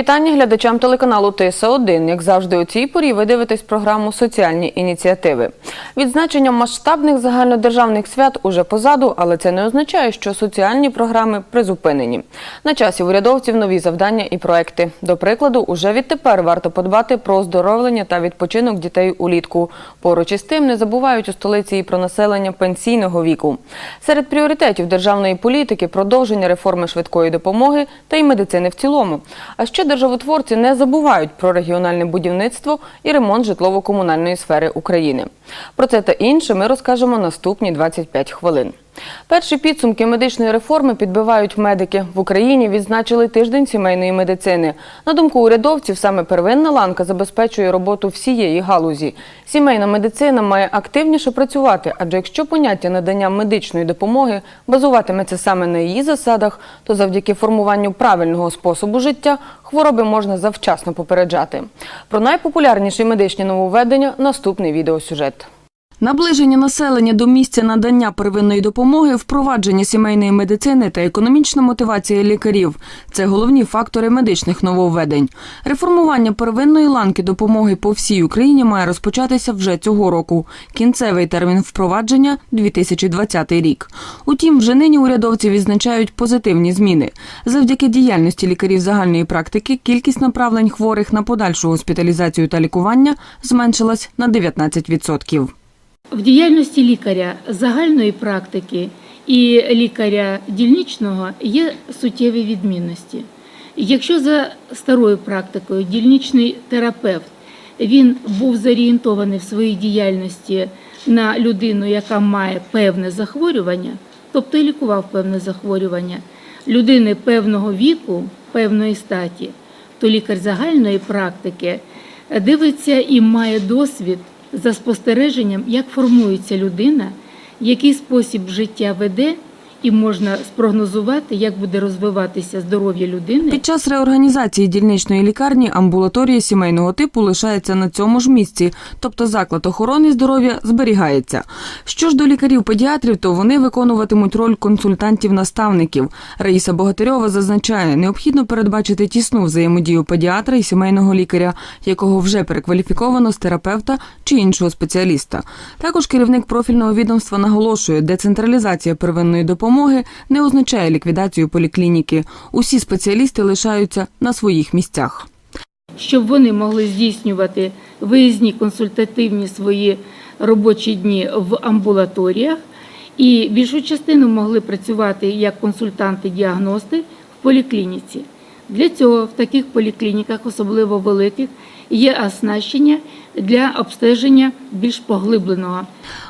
Вітання глядачам телеканалу тса 1 Як завжди, у цій порі ви дивитесь програму Соціальні ініціативи. Відзначення масштабних загальнодержавних свят уже позаду, але це не означає, що соціальні програми призупинені. На часі урядовців нові завдання і проекти. До прикладу, уже відтепер варто подбати про оздоровлення та відпочинок дітей улітку. Поруч із тим не забувають у столиці і про населення пенсійного віку. Серед пріоритетів державної політики продовження реформи швидкої допомоги та й медицини в цілому. А ще державотворці не забувають про регіональне будівництво і ремонт житлово-комунальної сфери України. Про це та інше ми розкажемо наступні 25 хвилин. Перші підсумки медичної реформи підбивають медики. В Україні відзначили тиждень сімейної медицини. На думку урядовців, саме первинна ланка забезпечує роботу всієї галузі. Сімейна медицина має активніше працювати, адже якщо поняття надання медичної допомоги базуватиметься саме на її засадах, то завдяки формуванню правильного способу життя хвороби можна завчасно попереджати. Про найпопулярніші медичні нововведення – наступний відеосюжет. Наближення населення до місця надання первинної допомоги, впровадження сімейної медицини та економічна мотивація лікарів це головні фактори медичних нововведень. Реформування первинної ланки допомоги по всій Україні має розпочатися вже цього року. Кінцевий термін впровадження 2020 рік. Утім, вже нині урядовці відзначають позитивні зміни. Завдяки діяльності лікарів загальної практики кількість направлень хворих на подальшу госпіталізацію та лікування зменшилась на 19%. В діяльності лікаря загальної практики і лікаря дільничного є суттєві відмінності. Якщо за старою практикою дільничний терапевт він був зорієнтований в своїй діяльності на людину, яка має певне захворювання, тобто лікував певне захворювання людини певного віку, певної статі, то лікар загальної практики дивиться і має досвід за спостереженням, як формується людина, який спосіб життя веде, і можна спрогнозувати, як буде розвиватися здоров'я людини. Під час реорганізації дільничної лікарні амбулаторія сімейного типу лишається на цьому ж місці, тобто заклад охорони здоров'я зберігається. Що ж до лікарів-педіатрів, то вони виконуватимуть роль консультантів-наставників. Раїса Богатирьова зазначає, необхідно передбачити тісну взаємодію педіатра і сімейного лікаря, якого вже перекваліфіковано з терапевта чи іншого спеціаліста. Також керівник профільного відомства наголошує, децентралізація первинної допомоги не означає ліквідацію поліклініки. Усі спеціалісти лишаються на своїх місцях. щоб вони могли здійснювати виїзні консультативні свої робочі дні в амбулаторіях і більшу частину могли працювати як консультанти-діагности в поліклініці. Для цього в таких поліклініках, особливо великих, є оснащення для обстеження більш поглибленого.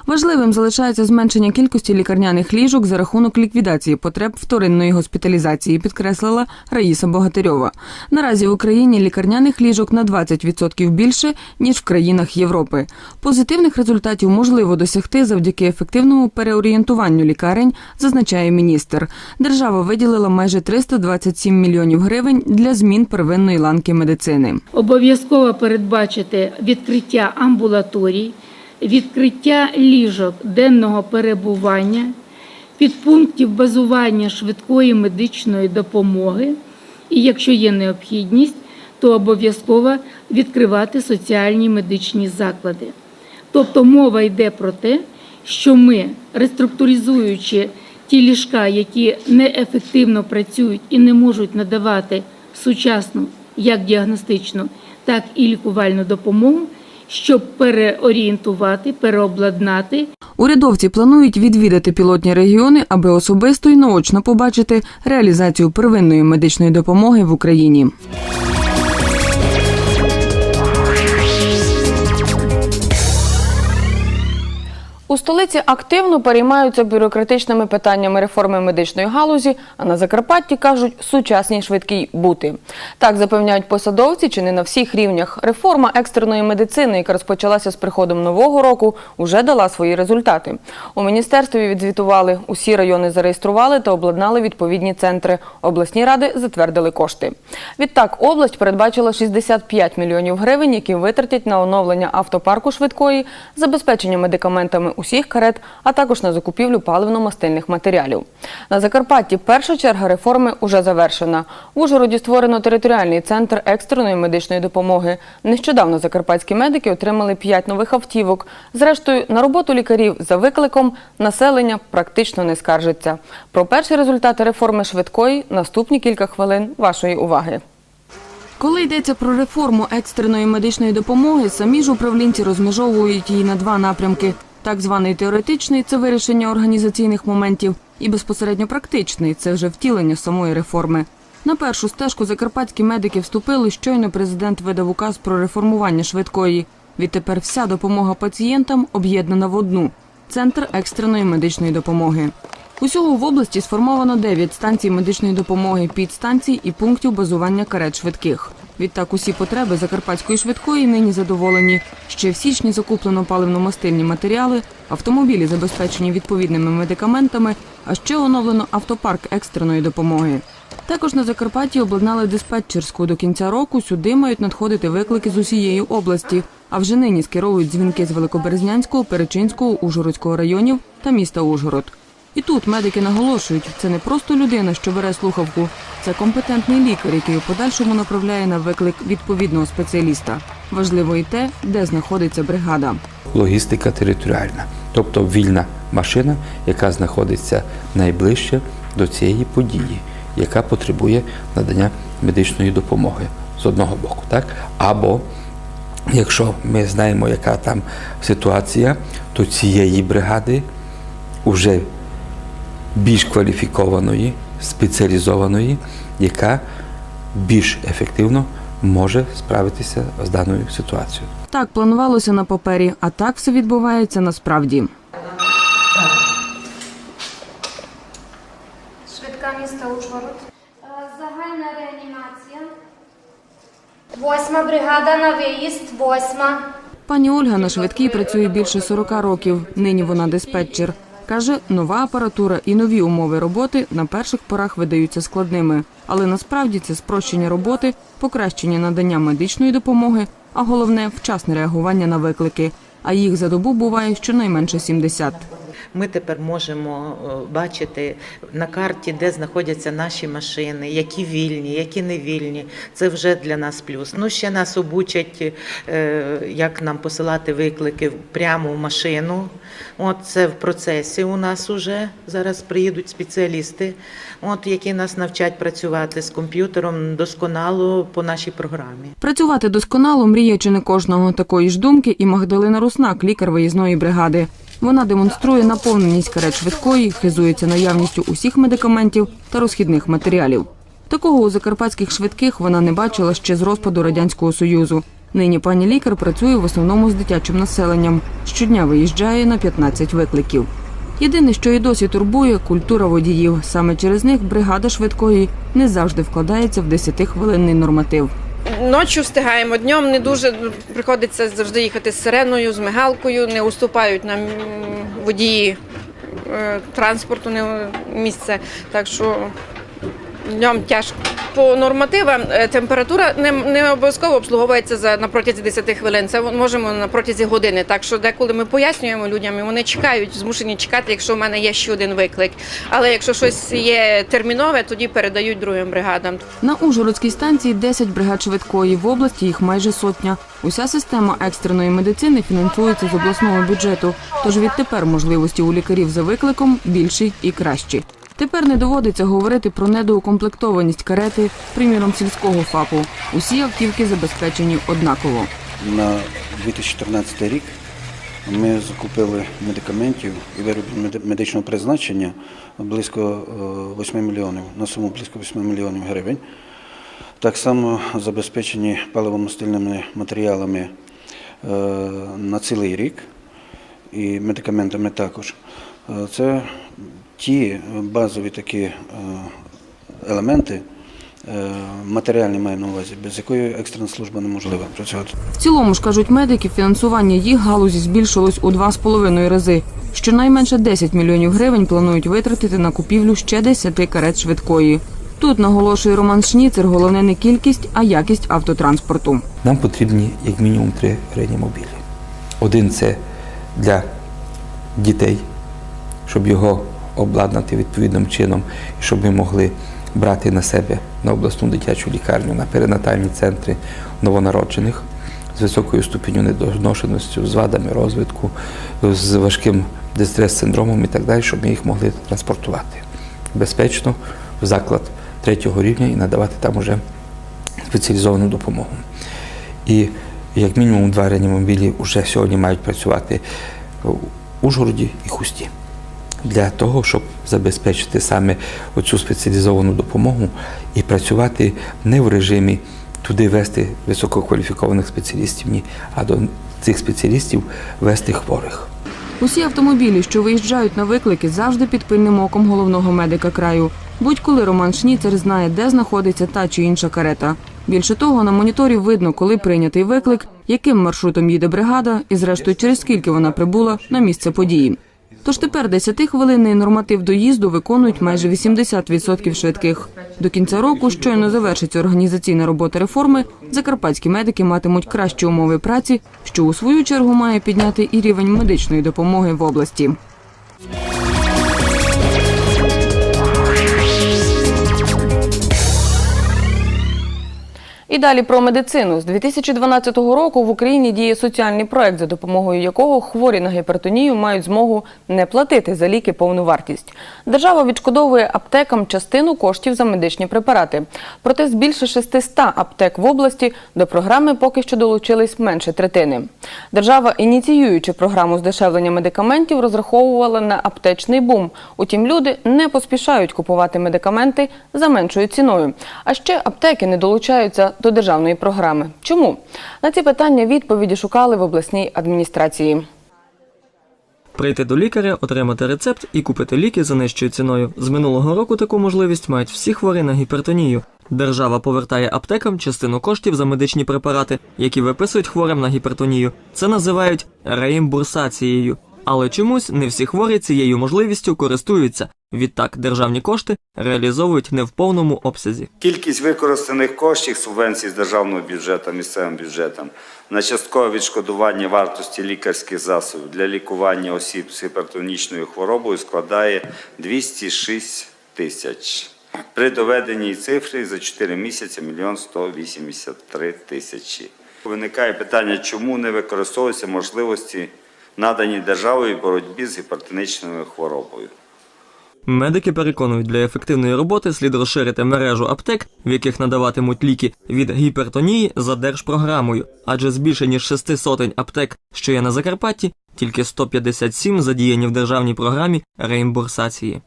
Важливим залишається зменшення кількості лікарняних ліжок за рахунок ліквідації потреб вторинної госпіталізації, підкреслила Раїса Богатирьова. Наразі в Україні лікарняних ліжок на 20% більше ніж в країнах Європи. Позитивних результатів можливо досягти завдяки ефективному переорієнтуванню лікарень, зазначає міністр. Держава виділила майже 327 мільйонів гривень для змін первинної ланки медицини. Обов'язково передбачити відкриття амбулаторій, відкриття ліжок денного перебування, підпунктів базування швидкої медичної допомоги. І якщо є необхідність, то обов'язково відкривати соціальні медичні заклади. Тобто мова йде про те, що ми, реструктуризуючи ті ліжка, які неефективно працюють і не можуть надавати сучасну як діагностичну, так і лікувальну допомогу, щоб переорієнтувати, переобладнати Урядовці планують відвідати пілотні регіони, аби особисто і наочно побачити реалізацію первинної медичної допомоги в Україні. У столиці активно переймаються бюрократичними питаннями реформи медичної галузі, а на Закарпатті кажуть сучасні швидкі бути. Так запевняють посадовці, чи не на всіх рівнях. Реформа екстреної медицини, яка розпочалася з приходом нового року, уже дала свої результати. У міністерстві відзвітували, усі райони зареєстрували та обладнали відповідні центри. Обласні ради затвердили кошти. Відтак область передбачила 65 мільйонів гривень, які витратять на оновлення автопарку швидкої, забезпечення медикаментами усіх карет, а також на закупівлю паливно-мастильних матеріалів. На Закарпатті перша черга реформи уже завершена. В Ужгороді створено територіальний центр екстреної медичної допомоги. Нещодавно закарпатські медики отримали п'ять нових автівок. Зрештою, на роботу лікарів за викликом населення практично не скаржиться. Про перші результати реформи швидкої наступні кілька хвилин вашої уваги. Коли йдеться про реформу екстреної медичної допомоги, самі ж управлінці розмежовують її на два напрямки: так званий теоретичний це вирішення організаційних моментів, і безпосередньо практичний це вже втілення самої реформи. На першу стежку закарпатські медики вступили, щойно президент видав указ про реформування швидкої. Відтепер вся допомога пацієнтам об'єднана в одну центр екстреної медичної допомоги. Усього в області сформовано 9 станцій медичної допомоги, підстанцій і пунктів базування карет швидких. Відтак усі потреби закарпатської швидкої нині задоволені. Ще в січні закуплено паливно-мастильні матеріали, автомобілі забезпечені відповідними медикаментами, а ще оновлено автопарк екстреної допомоги. Також на Закарпатті обладнали диспетчерську. До кінця року сюди мають надходити виклики з усієї області. А вже нині скеровують дзвінки з Великоберезнянського, Перечинського, Ужгородського районів та міста Ужгород. І тут медики наголошують, це не просто людина, що бере слухавку, це компетентний лікар, який у подальшому направляє на виклик відповідного спеціаліста. Важливо і те, де знаходиться бригада. логістика територіальна, тобто вільна машина, яка знаходиться найближче до цієї події, яка потребує надання медичної допомоги з одного боку, так або якщо ми знаємо, яка там ситуація, то цієї бригади вже більш кваліфікованої, спеціалізованої, яка більш ефективно може справитися з даною ситуацією. Так планувалося на папері, а так все відбувається насправді. Швидка міста Ужгород. Е, Загальна реанімація. Восьма бригада на виїзд. Восьма. Пані Ольга на швидкій працює більше 40 років. Нині вона диспетчер. Каже, нова апаратура і нові умови роботи на перших порах видаються складними, але насправді це спрощення роботи, покращення надання медичної допомоги, а головне вчасне реагування на виклики. А їх за добу буває щонайменше 70. Ми тепер можемо е, бачити на карті, де знаходяться наші машини, які вільні, які не вільні. Це вже для нас плюс. Ну ще нас обучать, е, як нам посилати виклики прямо в машину. От це в процесі у нас уже зараз приїдуть спеціалісти, от які нас навчать працювати з комп'ютером досконало по нашій програмі. Працювати досконало мріє чи не кожного такої ж думки і Магдалина Руснак, лікар виїзної бригади. Вона демонструє наповненість карет швидкої, хизується наявністю усіх медикаментів та розхідних матеріалів. Такого у закарпатських швидких вона не бачила ще з розпаду радянського союзу. Нині пані лікар працює в основному з дитячим населенням. Щодня виїжджає на 15 викликів. Єдине, що і досі турбує культура водіїв. Саме через них бригада швидкої не завжди вкладається в 10-хвилинний норматив. Ночі встигаємо днем. Не дуже приходиться завжди їхати з сиреною, з мигалкою. Не уступають нам водії е, транспорту не місце. Так що днем тяжко. По нормативам е, температура не, не обов'язково обслуговується за на протязі 10 хвилин. Це можемо на протязі години. Так що деколи ми пояснюємо людям, і вони чекають, змушені чекати, якщо в мене є ще один виклик. Але якщо щось є термінове, тоді передають другим бригадам. На Ужгородській станції 10 бригад швидкої. В області їх майже сотня. Уся система екстреної медицини фінансується з обласного бюджету. Тож відтепер можливості у лікарів за викликом більші і кращі. Тепер не доводиться говорити про недоукомплектованість карети, приміром сільського ФАПу. Усі автівки забезпечені однаково. На 2014 рік ми закупили медикаментів і виробів медичного призначення близько е, 8 мільйонів, на суму близько 8 мільйонів гривень. Так само забезпечені паливомастильними матеріалами е, на цілий рік і медикаментами також. Е, Це ті базові такі е, елементи, е, матеріальні маю на увазі, без якої екстрена служба неможлива працювати. В цілому ж кажуть медики, фінансування їх галузі збільшилось у два з половиною рази. Щонайменше 10 мільйонів гривень планують витратити на купівлю ще 10 карет швидкої. Тут наголошує Роман Шніцер, головне не кількість, а якість автотранспорту. Нам потрібні як мінімум три реанімобілі. Один це для дітей, щоб його обладнати відповідним чином, щоб ми могли брати на себе на обласну дитячу лікарню, на перинатальні центри новонароджених з високою ступеню недоношеності, з вадами розвитку, з важким дистрес-синдромом і так далі, щоб ми їх могли транспортувати безпечно в заклад третього рівня і надавати там уже спеціалізовану допомогу. І як мінімум два реанімобілі вже сьогодні мають працювати в Ужгороді і Хусті для того, щоб забезпечити саме оцю спеціалізовану допомогу і працювати не в режимі туди вести висококваліфікованих спеціалістів, ні, а до цих спеціалістів вести хворих. Усі автомобілі, що виїжджають на виклики, завжди під пильним оком головного медика краю. Будь-коли Роман Шніцер знає, де знаходиться та чи інша карета. Більше того, на моніторі видно, коли прийнятий виклик, яким маршрутом їде бригада, і зрештою через скільки вона прибула на місце події. Тож тепер 10-хвилинний норматив доїзду виконують майже 80% швидких. До кінця року, щойно завершиться організаційна робота реформи, закарпатські медики матимуть кращі умови праці, що у свою чергу має підняти і рівень медичної допомоги в області. Далі про медицину. З 2012 року в Україні діє соціальний проект, за допомогою якого хворі на гіпертонію мають змогу не платити за ліки повну вартість. Держава відшкодовує аптекам частину коштів за медичні препарати. Проте з більше 600 аптек в області до програми поки що долучились менше третини. Держава, ініціюючи програму здешевлення медикаментів, розраховувала на аптечний бум. Утім, люди не поспішають купувати медикаменти за меншою ціною. А ще аптеки не долучаються до державної програми. Чому? На ці питання відповіді шукали в обласній адміністрації. Прийти до лікаря, отримати рецепт і купити ліки за нижчою ціною. З минулого року таку можливість мають всі хворі на гіпертонію. Держава повертає аптекам частину коштів за медичні препарати, які виписують хворим на гіпертонію. Це називають реімбурсацією. Але чомусь не всі хворі цією можливістю користуються. Відтак державні кошти реалізовують не в повному обсязі. Кількість використаних коштів субвенцій з державного бюджету місцевим бюджетам на часткове відшкодування вартості лікарських засобів для лікування осіб з гіпертонічною хворобою складає 206 тисяч. При доведеній цифрі за 4 місяці 1 183 тисячі. Виникає питання, чому не використовуються можливості, надані державою боротьбі з гіпертонічною хворобою. Медики переконують, для ефективної роботи слід розширити мережу аптек, в яких надаватимуть ліки від гіпертонії за держпрограмою, адже з більше ніж шести сотень аптек, що є на Закарпатті, тільки 157 задіяні в державній програмі реімбурсації.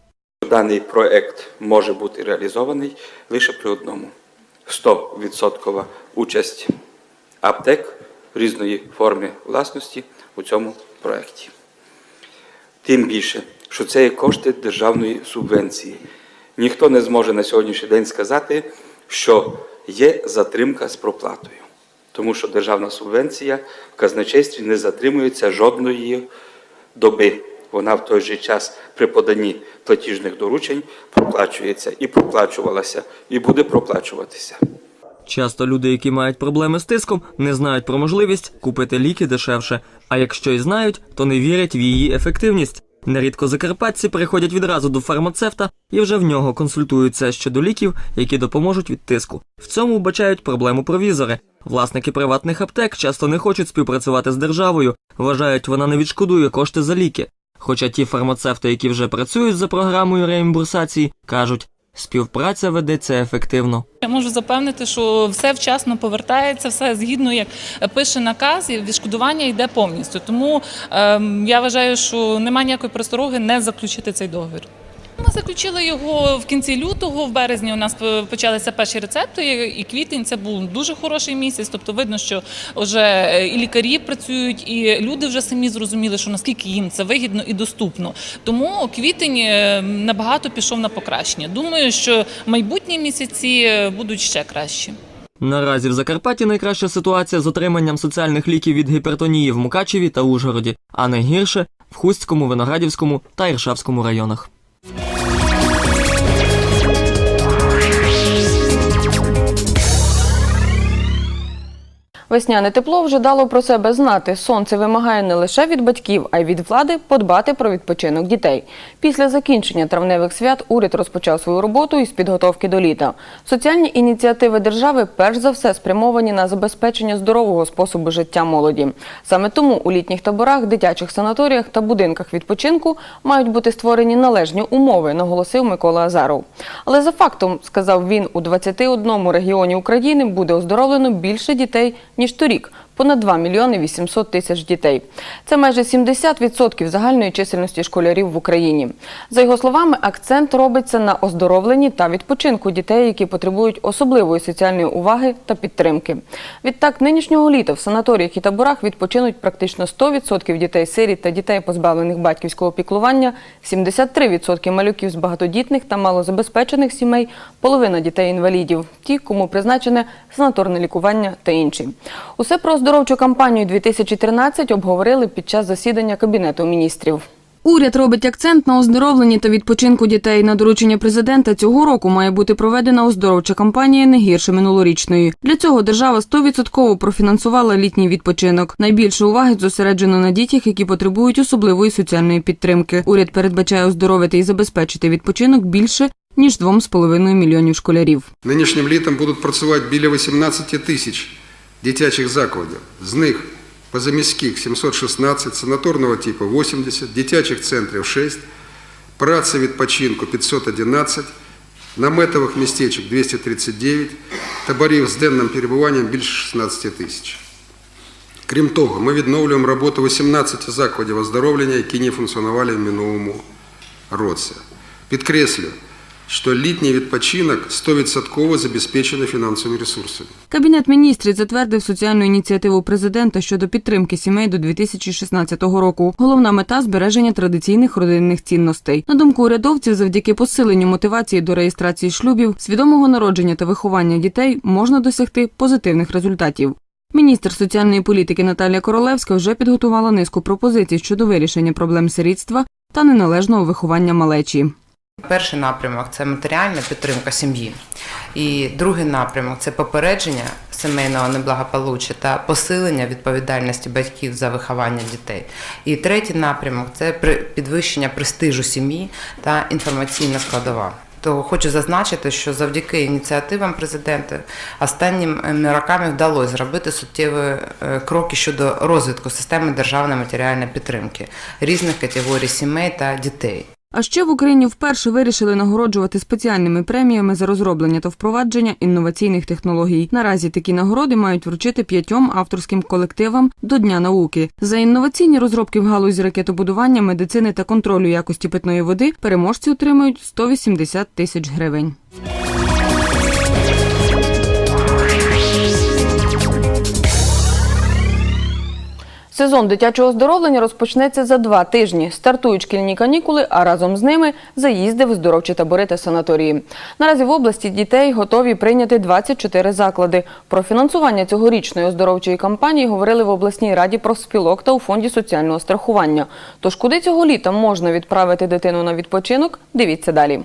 Даний проект може бути реалізований лише при одному: 100% участь аптек різної форми власності у цьому проекті. Тим більше, що це є кошти державної субвенції. Ніхто не зможе на сьогоднішній день сказати, що є затримка з проплатою, тому що державна субвенція в казначействі не затримується жодної доби. Вона в той же час при поданні платіжних доручень проплачується і проплачувалася, і буде проплачуватися. Часто люди, які мають проблеми з тиском, не знають про можливість купити ліки дешевше, а якщо й знають, то не вірять в її ефективність. Нерідко закарпатці приходять відразу до фармацевта і вже в нього консультуються щодо ліків, які допоможуть від тиску. В цьому вбачають проблему провізори. Власники приватних аптек часто не хочуть співпрацювати з державою, вважають, вона не відшкодує кошти за ліки. Хоча ті фармацевти, які вже працюють за програмою реімбурсації, кажуть, співпраця ведеться ефективно. Я можу запевнити, що все вчасно повертається, все згідно як пише наказ, і відшкодування йде повністю. Тому е, я вважаю, що немає ніякої простороги не заключити цей договір. Ми заключили його в кінці лютого, в березні у нас почалися перші рецепти, і квітень це був дуже хороший місяць. Тобто видно, що вже і лікарі працюють, і люди вже самі зрозуміли, що наскільки їм це вигідно і доступно. Тому квітень е, набагато пішов на покращення. Думаю, що майбутні місяці е, будуть ще кращі. Наразі в Закарпатті найкраща ситуація з отриманням соціальних ліків від гіпертонії в Мукачеві та Ужгороді, а найгірше в Хустському, Виноградівському та Іршавському районах. Весняне тепло вже дало про себе знати. Сонце вимагає не лише від батьків, а й від влади подбати про відпочинок дітей. Після закінчення травневих свят уряд розпочав свою роботу із підготовки до літа. Соціальні ініціативи держави перш за все спрямовані на забезпечення здорового способу життя молоді. Саме тому у літніх таборах, дитячих санаторіях та будинках відпочинку мають бути створені належні умови, наголосив Микола Азаров. Але за фактом, сказав він, у 21 регіоні України буде оздоровлено більше дітей торік. Понад 2 мільйони 800 тисяч дітей. Це майже 70% загальної чисельності школярів в Україні. За його словами, акцент робиться на оздоровленні та відпочинку дітей, які потребують особливої соціальної уваги та підтримки. Відтак, нинішнього літа в санаторіях і таборах відпочинуть практично 100% дітей-сиріт та дітей, позбавлених батьківського піклування, 73% малюків з багатодітних та малозабезпечених сімей, половина дітей-інвалідів, ті, кому призначене санаторне лікування та інші. Усе про оздоровчу кампанію 2013 обговорили під час засідання Кабінету міністрів. Уряд робить акцент на оздоровленні та відпочинку дітей. На доручення президента цього року має бути проведена оздоровча кампанія не гірше минулорічної. Для цього держава 100% профінансувала літній відпочинок. Найбільше уваги зосереджено на дітях, які потребують особливої соціальної підтримки. Уряд передбачає оздоровити і забезпечити відпочинок більше ніж 2,5 мільйонів школярів. Нинішнім літом будуть працювати біля 18 тисяч дитячих закладів. З них позаміських 716, санаторного типу 80, дитячих центрів 6, праці відпочинку 511, наметових містечок 239, таборів з денним перебуванням більше 16 тисяч. Крім того, ми відновлюємо роботу 18 закладів оздоровлення, які не функціонували в минулому році. Підкреслю, що літній відпочинок 100% забезпечений фінансовими ресурсами. Кабінет міністрів затвердив соціальну ініціативу президента щодо підтримки сімей до 2016 року. Головна мета збереження традиційних родинних цінностей. На думку урядовців, завдяки посиленню мотивації до реєстрації шлюбів, свідомого народження та виховання дітей можна досягти позитивних результатів. Міністр соціальної політики Наталія Королевська вже підготувала низку пропозицій щодо вирішення проблем сирітства та неналежного виховання малечі. Перший напрямок це матеріальна підтримка сім'ї. І другий напрямок це попередження сімейного неблагополуччя та посилення відповідальності батьків за виховання дітей. І третій напрямок це підвищення престижу сім'ї та інформаційна складова. То хочу зазначити, що завдяки ініціативам президента останніми роками вдалося зробити суттєві е, кроки щодо розвитку системи державної матеріальної підтримки різних категорій сімей та дітей. А ще в Україні вперше вирішили нагороджувати спеціальними преміями за розроблення та впровадження інноваційних технологій. Наразі такі нагороди мають вручити п'ятьом авторським колективам до Дня науки. За інноваційні розробки в галузі ракетобудування, медицини та контролю якості питної води переможці отримують 180 тисяч гривень. Сезон дитячого оздоровлення розпочнеться за два тижні. Стартують шкільні канікули, а разом з ними заїзди в оздоровчі табори та санаторії. Наразі в області дітей готові прийняти 24 заклади. Про фінансування цьогорічної оздоровчої кампанії говорили в обласній раді профспілок та у фонді соціального страхування. Тож куди цього літа можна відправити дитину на відпочинок? Дивіться далі.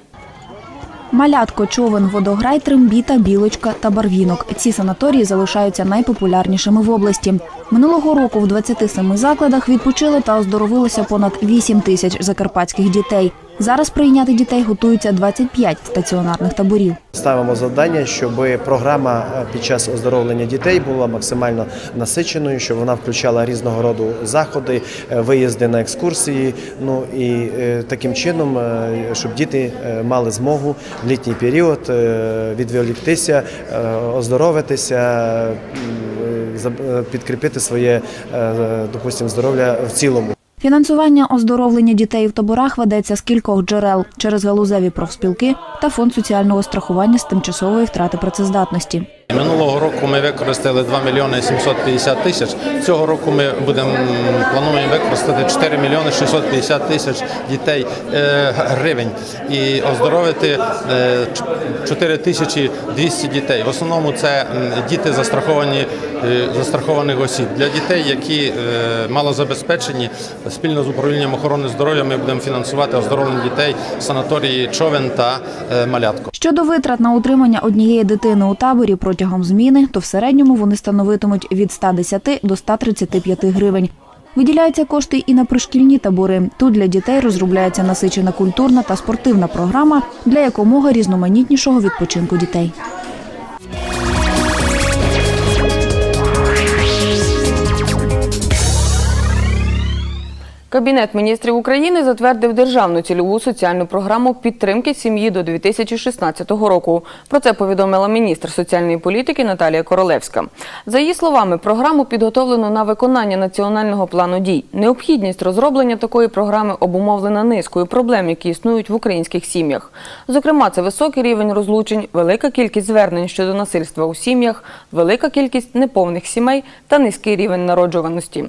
Малятко, човен, водограй, трембіта, білочка та барвінок. Ці санаторії залишаються найпопулярнішими в області. Минулого року в 27 закладах відпочили та оздоровилося понад 8 тисяч закарпатських дітей. Зараз прийняти дітей готуються 25 стаціонарних таборів. Ставимо завдання, щоб програма е, під час оздоровлення дітей була максимально насиченою, щоб вона включала різного роду заходи, е, виїзди на екскурсії. Ну і е, таким чином, щоб діти мали змогу в літній період відволіктися, оздоровитися, підкріпити своє, допустимо, здоров'я в цілому. Фінансування оздоровлення дітей в таборах ведеться з кількох джерел через галузеві профспілки та фонд соціального страхування з тимчасової втрати працездатності. Минулого року ми використали 2 мільйони 750 тисяч. Цього року ми будемо плануємо використати 4 мільйони 650 тисяч дітей е, гривень і оздоровити е, 4 тисячі 200 дітей. В основному це діти застраховані е, застрахованих осіб. Для дітей, які е, малозабезпечені, спільно з управлінням охорони здоров'я ми будемо фінансувати оздоровлення дітей в санаторії човен та е, малятко. Щодо витрат на утримання однієї дитини у таборі, про протягом зміни, то в середньому вони становитимуть від 110 до 135 гривень. Виділяються кошти і на пришкільні табори. Тут для дітей розробляється насичена культурна та спортивна програма для якомога різноманітнішого відпочинку дітей. Кабінет міністрів України затвердив державну цільову соціальну програму підтримки сім'ї до 2016 року. Про це повідомила міністр соціальної політики Наталія Королевська. За її словами, програму підготовлено на виконання національного плану дій. Необхідність розроблення такої програми обумовлена низкою проблем, які існують в українських сім'ях. Зокрема, це високий рівень розлучень, велика кількість звернень щодо насильства у сім'ях, велика кількість неповних сімей та низький рівень народжуваності.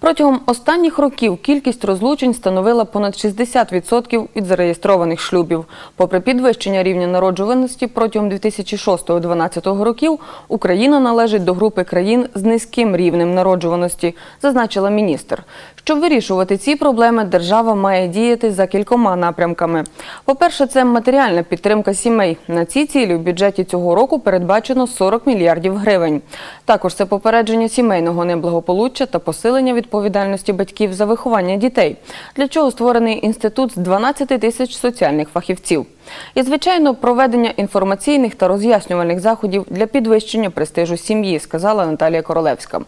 Протягом останніх років кількість розлучень становила понад 60% від зареєстрованих шлюбів. Попри підвищення рівня народжуваності протягом 2006-2012 років, Україна належить до групи країн з низьким рівнем народжуваності, зазначила міністр. Щоб вирішувати ці проблеми, держава має діяти за кількома напрямками. По-перше, це матеріальна підтримка сімей. На ці цілі в бюджеті цього року передбачено 40 мільярдів гривень. Також це попередження сімейного неблагополуччя та посилення відповідальності батьків за виховання дітей, для чого створений інститут з 12 тисяч соціальних фахівців. І, звичайно, проведення інформаційних та роз'яснювальних заходів для підвищення престижу сім'ї, сказала Наталія Королевська.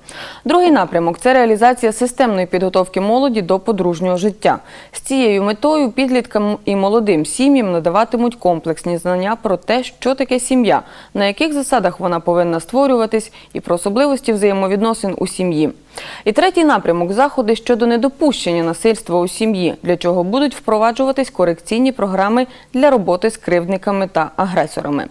Другий напрямок це реалізація системної підготовки молоді до подружнього життя. З цією метою підліткам і молодим сім'ям надаватимуть комплексні знання про те, що таке сім'я, на яких засадах вона повинна створюватись, і про особливості взаємовідносин у сім'ї. І третій напрямок заходи щодо недопущення насильства у сім'ї, для чого будуть впроваджуватись корекційні програми для роботи з кривдниками та агресорами.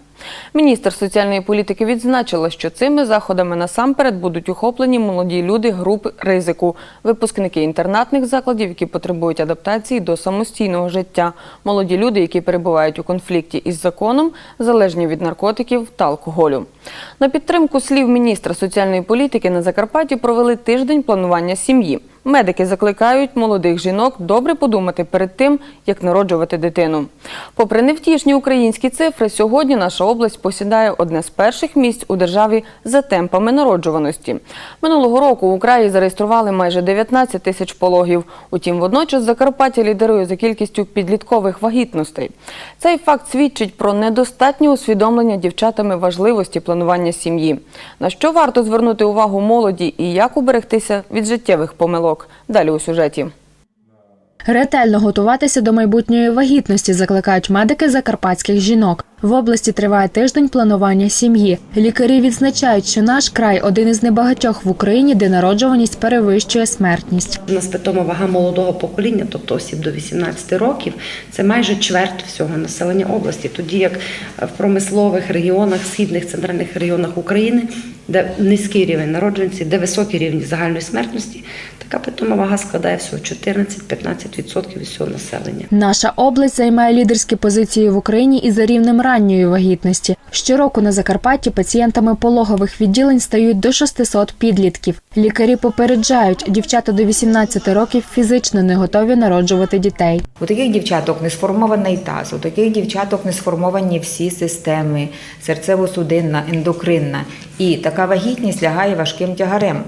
Міністр соціальної політики відзначила, що цими заходами насамперед будуть охоплені молоді люди групи ризику, випускники інтернатних закладів, які потребують адаптації до самостійного життя, молоді люди, які перебувають у конфлікті із законом, залежні від наркотиків та алкоголю. На підтримку слів міністра соціальної політики на Закарпатті провели тиждень планування сім'ї. Медики закликають молодих жінок добре подумати перед тим, як народжувати дитину. Попри невтішні українські цифри, сьогодні наша область посідає одне з перших місць у державі за темпами народжуваності. Минулого року у краї зареєстрували майже 19 тисяч пологів. Утім, водночас Закарпаття лідерує за кількістю підліткових вагітностей. Цей факт свідчить про недостатнє усвідомлення дівчатами важливості планування сім'ї. На що варто звернути увагу молоді і як уберегтися від життєвих помилок? Далі у сюжеті. Ретельно готуватися до майбутньої вагітності закликають медики закарпатських жінок. В області триває тиждень планування сім'ї. Лікарі відзначають, що наш край один із небагатьох в Україні, де народжуваність перевищує смертність. У нас питома вага молодого покоління, тобто осіб до 18 років, це майже чверть всього населення області. Тоді як в промислових регіонах, східних центральних регіонах України, де низький рівень народженості, де високий рівень загальної смертності, така питома вага складає всього 14-15% від всього населення. Наша область займає лідерські позиції в Україні і за рівнем ранньої вагітності. Щороку на Закарпатті пацієнтами пологових відділень стають до 600 підлітків. Лікарі попереджають, дівчата до 18 років фізично не готові народжувати дітей. У таких дівчаток не сформований таз, у таких дівчаток не сформовані всі системи серцево-судинна, ендокринна. І така вагітність лягає важким тягарем.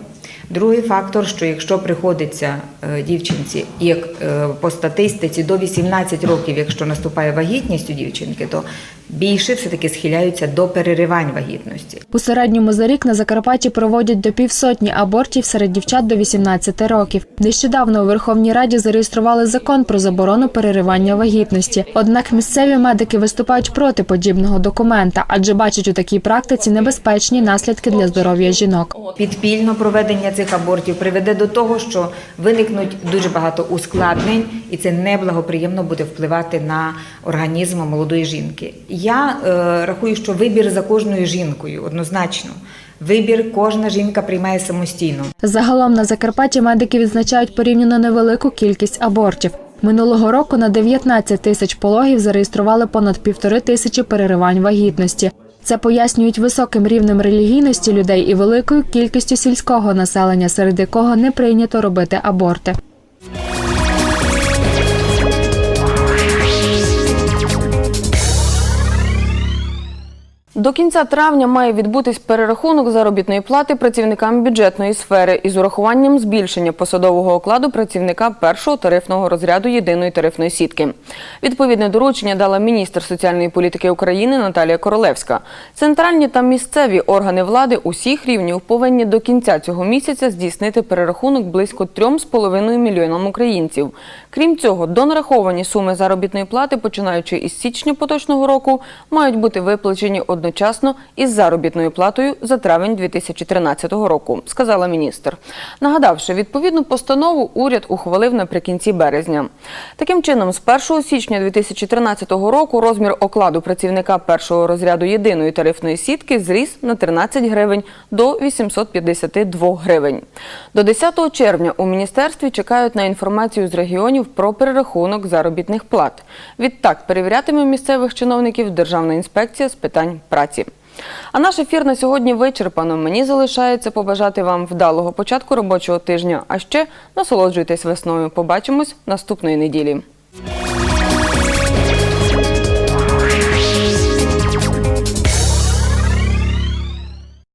Другий фактор, що якщо приходиться е, дівчинці, як е, по статистиці до 18 років, якщо наступає вагітність у дівчинки, то більше все-таки схиляються до переривань вагітності. У середньому за рік на Закарпатті проводять до півсотні абортів серед дівчат до 18 років. Нещодавно у Верховній Раді зареєстрували закон про заборону переривання вагітності. Однак місцеві медики виступають проти подібного документа, адже бачать у такій практиці небезпечні наслідки для здоров'я жінок. Підпільно проведення цих абортів приведе до того, що виникнуть дуже багато ускладнень, і це неблагоприємно буде впливати на організм молодої жінки. Я е, рахую, що вибір за кожною жінкою однозначно. Вибір кожна жінка приймає самостійно. Загалом на Закарпатті медики відзначають порівняно невелику кількість абортів. Минулого року на 19 тисяч пологів зареєстрували понад півтори тисячі переривань вагітності. Це пояснюють високим рівнем релігійності людей і великою кількістю сільського населення, серед якого не прийнято робити аборти. До кінця травня має відбутись перерахунок заробітної плати працівникам бюджетної сфери із урахуванням збільшення посадового окладу працівника першого тарифного розряду єдиної тарифної сітки. Відповідне доручення дала міністр соціальної політики України Наталія Королевська. Центральні та місцеві органи влади усіх рівнів повинні до кінця цього місяця здійснити перерахунок близько 3,5 мільйонам українців. Крім цього, донараховані суми заробітної плати, починаючи із січня поточного року, мають бути виплачені одночасно із заробітною платою за травень 2013 року, сказала міністр. Нагадавши, відповідну постанову уряд ухвалив наприкінці березня. Таким чином, з 1 січня 2013 року розмір окладу працівника першого розряду єдиної тарифної сітки зріс на 13 гривень до 852 гривень. До 10 червня у міністерстві чекають на інформацію з регіонів про перерахунок заробітних плат. Відтак перевірятиме місцевих чиновників Державна інспекція з питань праці. А наш ефір на сьогодні вичерпано. Мені залишається побажати вам вдалого початку робочого тижня. А ще насолоджуйтесь весною. Побачимось наступної неділі.